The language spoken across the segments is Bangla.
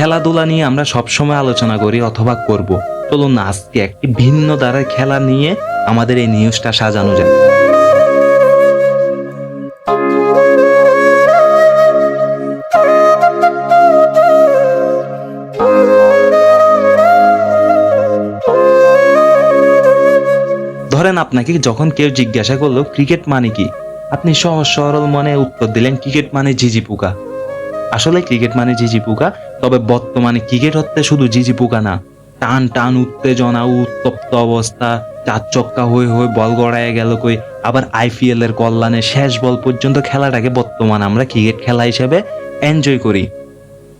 খেলাধুলা নিয়ে আমরা সবসময় আলোচনা করি অথবা করব। চলুন না, আজকে একটি ভিন্ন ধারার খেলা নিয়ে আমাদের এই নিউজটা সাজানো যায় ধরেন আপনাকে যখন কেউ জিজ্ঞাসা করল, ক্রিকেট মানে কি? আপনি সহজ সরল মনে উত্তর দিলেন, ক্রিকেট মানে ঝিঝি পোকা। আসলে ক্রিকেট মানে ঝিঝি পোকা, তবে বর্তমানে ক্রিকেট হচ্ছে শুধু ঝিঝি পোকা না। টান টান উত্তেজনা, উত্তপ্ত অবস্থা, চার চক্কা হয়ে হয়ে বল গড়ায় গেল কই, আবার আইপিএল এর কল্যাণে শেষ বল পর্যন্ত খেলাটাকে বর্তমানে আমরা ক্রিকেট খেলা হিসেবে এনজয় করি।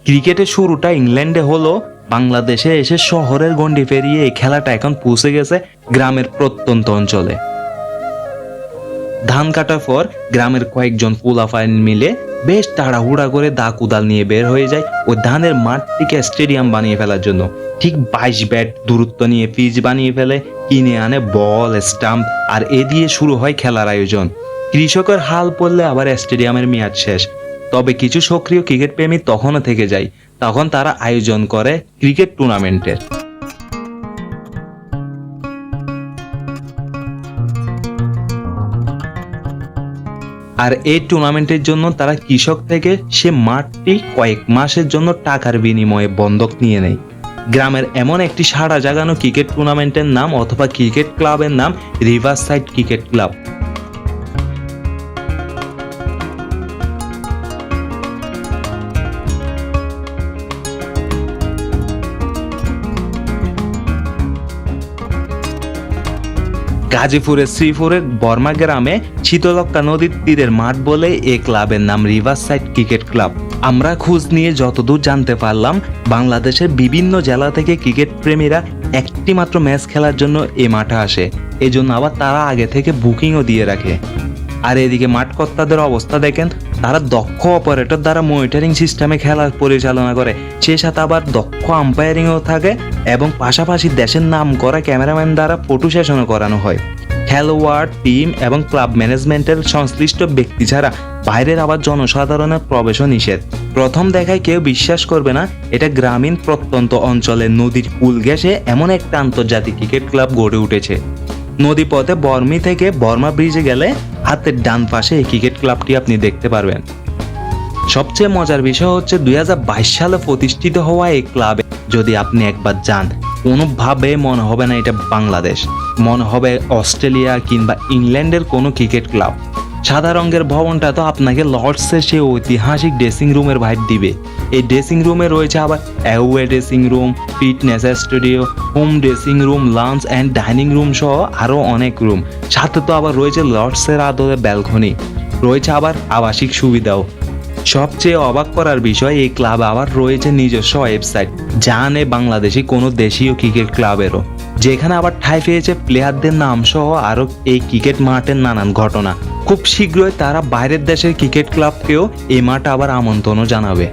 ক্রিকেটের শুরুটা ইংল্যান্ডে হলো, বাংলাদেশে এসে শহরের গণ্ডি পেরিয়ে এই খেলাটা এখন পৌঁছে গেছে গ্রামের প্রত্যন্ত অঞ্চলে। ধান কাটার পর গ্রামের কয়েকজন পোলাফাইন মিলে বেশ তাড়াহুড়া করে দা কুদাল নিয়ে বের হয়ে যায় ওই ধানের মাঠটিকে স্টেডিয়াম বানিয়ে ফেলার জন্য। ঠিক বাইশ ব্যাট দূরত্ব নিয়ে পিচ বানিয়ে ফেলে, কিনে আনে বল, স্টাম্প আর এ দিয়ে শুরু হয় খেলার আয়োজন। কৃষকের হাল পড়লে আবার স্টেডিয়ামের মেয়াদ শেষ। তবে কিছু সক্রিয় ক্রিকেট প্রেমী তখনও থেকে যায়, তখন তারা আয়োজন করে ক্রিকেট টুর্নামেন্টের। আর এই টুর্নামেন্টের জন্য তারা কৃষক থেকে সে মাঠটি কয়েক মাসের জন্য টাকার বিনিময়ে বন্ধক নিয়ে নেয়। গ্রামের এমন একটি সাড়া জাগানো ক্রিকেট টুর্নামেন্টের নাম অথবা ক্রিকেট ক্লাবের নাম রিভার সাইড ক্রিকেট ক্লাব গাজীপুরের শ্রীপুরের বর্মা গ্রামে শীতলক্কা নদীর তীরের মাঠ বলে এ ক্লাবের নাম রিভার সাইড ক্রিকেট ক্লাব আমরা খোঁজ নিয়ে যতদূর জানতে পারলাম, বাংলাদেশের বিভিন্ন জেলা থেকে ক্রিকেট প্রেমীরা একটি মাত্র ম্যাচ খেলার জন্য এ মাঠে আসে। এজন্য আবার তারা আগে থেকে বুকিংও দিয়ে রাখে। আর এদিকে মাঠ কর্তাদের অবস্থা দেখেন, তারা দক্ষ অপারেটর দ্বারা মনিটরিং সিস্টেমে খেলা পরিচালনা করে। সে সাথে আবার দক্ষ আম্পায়ারিংও থাকে এবং পাশাপাশি দেশের নাম করা ক্যামেরাম্যান দ্বারা ফটো সেশনও করানো হয়। খেলোয়াড় টিম এবং ক্লাব ম্যানেজমেন্টের সংশ্লিষ্ট ব্যক্তি ছাড়া বাইরের আবার জনসাধারণের প্রবেশও নিষেধ। প্রথম দেখায় কেউ বিশ্বাস করবে না, এটা গ্রামীণ প্রত্যন্ত অঞ্চলে নদীর কুল ঘেঁষে এমন একটা আন্তর্জাতিক ক্রিকেট ক্লাব গড়ে উঠেছে। নদীপথে বর্মি থেকে বর্মা ব্রিজে গেলে হাতের ডান পাশে এই ক্রিকেট ক্লাবটি আপনি দেখতে পারবেন। সবচেয়ে মজার বিষয় হচ্ছে দুই হাজার বাইশ সালে প্রতিষ্ঠিত হওয়া এই ক্লাবে যদি আপনি একবার যান, কোনোভাবে মনে হবে না এটা বাংলাদেশ। মনে হবে অস্ট্রেলিয়া কিংবা ইংল্যান্ডের কোনো ক্রিকেট ক্লাব। সাদা রঙের ভবনটা তো আপনাকে লর্ডসের সেই ঐতিহাসিক ড্রেসিং রুমের ভাইব দিবে। এই ড্রেসিং রুমে রয়েছে আবার away dressing room fitness studio home dressing room lunch and dining room সহ আরও অনেক রুম সাথে তো আবার রয়েছে লর্ডসের আদলে ব্যালকনি রয়েছে আবার আবাসিক সুবিধাও। সবচেয়ে অবাক করার বিষয়, এই ক্লাবে আবার রয়েছে নিজস্ব ওয়েবসাইট যা নেই বাংলাদেশি কোনো দেশীয় ক্রিকেট ক্লাবেরও যেখানে আবার ঠাঁই পেয়েছে প্লেয়ারদের নাম সহ আরও এই ক্রিকেট মাঠের নানান ঘটনা। খুব শীঘ্রই তারা বাইরের দেশের ক্রিকেট ক্লাবকেও এই মাঠ আবার আমন্ত্রণও জানাবে।